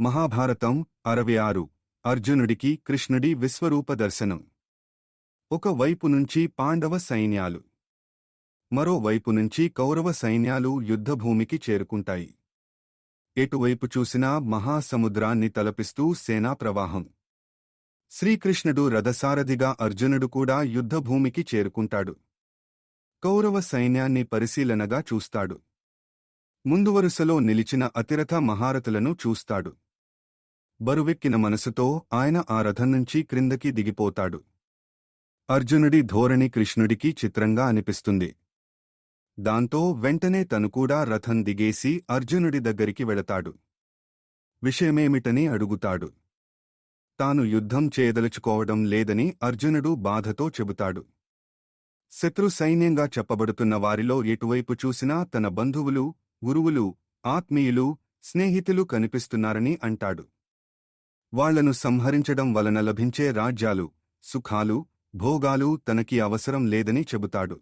మహాభారతం అరవై ఆరు. అర్జునుడికి కృష్ణుడి విశ్వరూప దర్శనం. ఒక వైపు నుంచి పాండవ సైన్యాలు. మరోవైపు నుంచి కౌరవ సైన్యాలు యుద్ధభూమికి చేరుకుంటాయి. ఎటువైపు చూసినా మహాసముద్రాన్ని తలపిస్తూ సేనా ప్రవాహం. శ్రీకృష్ణుడు రథసారథిగా అర్జునుడు కూడా యుద్ధభూమికి చేరుకుంటాడు. కౌరవ సైన్యాన్ని పరిశీలనగా చూస్తాడు. ముందువరుసలో నిలిచిన అతిరథ మహారథులను చూస్తాడు. బరువెక్కిన మనసుతో ఆయన ఆ రథం నుంచి క్రిందకి దిగిపోతాడు. అర్జునుడి ధోరణి కృష్ణుడికి చిత్రంగా అనిపిస్తుంది. దాంతో వెంటనే తను కూడా రథం దిగేసి అర్జునుడి దగ్గరికి వెళతాడు. విషయమేమిటని అడుగుతాడు. తాను యుద్ధం చేయదలుచుకోవడం లేదని అర్జునుడు బాధతో చెబుతాడు. శత్రు సైన్యంగా చెప్పబడుతున్న వారిలో ఎటువైపు చూసినా తన బంధువులు గురువులు ఆత్మీయులు స్నేహితులు కనిపిస్తున్నారని అంటాడు. వాళ్ళను సంహరించడం వలన లభించే రాజ్యాలు సుఖాలు భోగాలు తనకి అవసరం లేదని చెబుతాడు.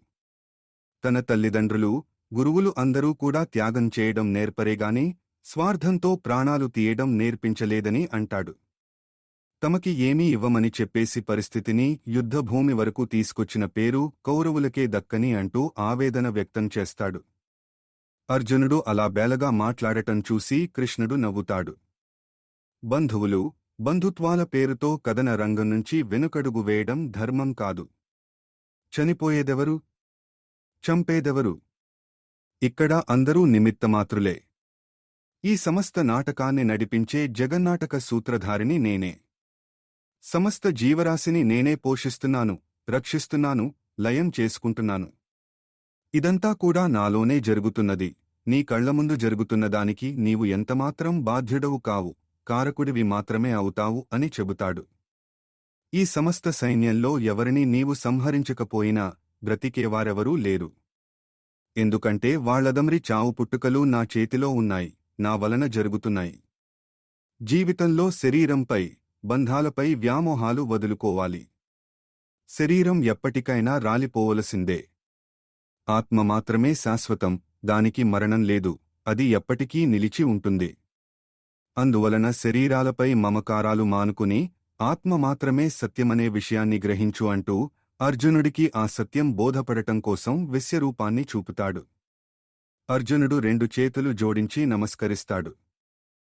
తన తల్లిదండ్రులు గురువులు అందరూ కూడా త్యాగం చేయడం నేర్పరేగాని స్వార్థంతో ప్రాణాలు తీయడం నేర్పించలేదని అంటాడు. తమకి ఏమీ ఇవ్వమని చెప్పేసి పరిస్థితిని యుద్ధభూమి వరకు తీసుకొచ్చిన పేరు కౌరవులకే దక్కని అంటూ ఆవేదన వ్యక్తం చేస్తాడు. అర్జునుడు అలా బేలగా మాట్లాడటం చూసి కృష్ణుడు నవ్వుతాడు. బంధువులు బంధుత్వాల పేరుతో కథన రంగం నుంచి వెనుకడుగు వేయడం ధర్మం కాదు. చనిపోయేదెవరు? చంపేదెవరు? ఇక్కడ అందరూ నిమిత్తమాత్రులే. ఈ సమస్త నాటకాన్ని నడిపించే జగన్నాటక సూత్రధారిని నేనే. సమస్త జీవరాశిని నేనే పోషిస్తున్నాను రక్షిస్తున్నాను లయం చేసుకుంటున్నాను. ఇదంతా కూడా నాలోనే జరుగుతున్నది. నీ కళ్ళ ముందు జరుగుతున్నదానికి నీవు ఎంతమాత్రం బాధ్యుడవు కావు. కారకుడివి మాత్రమే అవుతావు అని చెబుతాడు. ఈ సమస్త సైన్యంలో ఎవరిని నీవు సంహరించకపోయినా బ్రతికేవారెవరూ లేరు. ఎందుకంటే వాళ్ళదమ్రి చావు పుట్టుకలు నా చేతిలో ఉన్నాయి నా వలన జరుగుతున్నాయి. జీవితంలో శరీరంపై బంధాలపై వ్యామోహాలు వదులుకోవాలి. శరీరం ఎప్పటికైనా రాలిపోవలసిందే. ఆత్మ మాత్రమే శాశ్వతం దానికి మరణం లేదు అది ఎప్పటికీ నిలిచి ఉంటుంది. అందువలన శరీరాలపై మమకారాలు మానుకుని ఆత్మ మాత్రమే సత్యమనే విషయాన్ని గ్రహించు అంటూ అర్జునుడికి ఆ సత్యం బోధపడటం కోసం విశ్యరూపాన్ని చూపుతాడు. అర్జునుడు రెండు చేతులు జోడించి నమస్కరిస్తాడు.